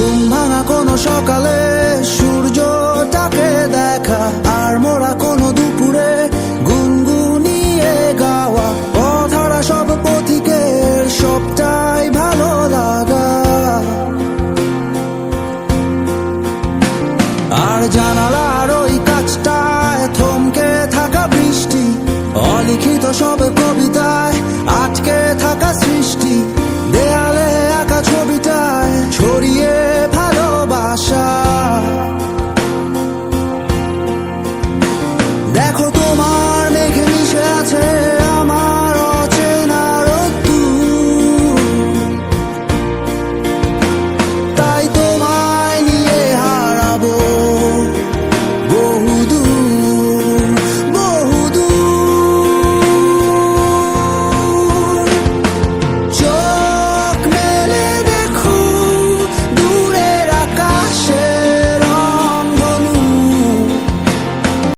ঘুম ভাঙা কোনো সকালে, সূর্যটাকে দেখা, আর মোরা কোনো দুপুরে গুনগুনিয়ে গাওয়া। অধরা সব পথিকের, সবটাই ভালো লাগা। আর জানালার ওই কাজটায় থমকে থাকা বৃষ্টি, অলিখিত সব কবিতায় আটকে থাকা দেখো তোমার মেঘে মিশে আছে আমার অচেনা রোদ্দুর। তাই তো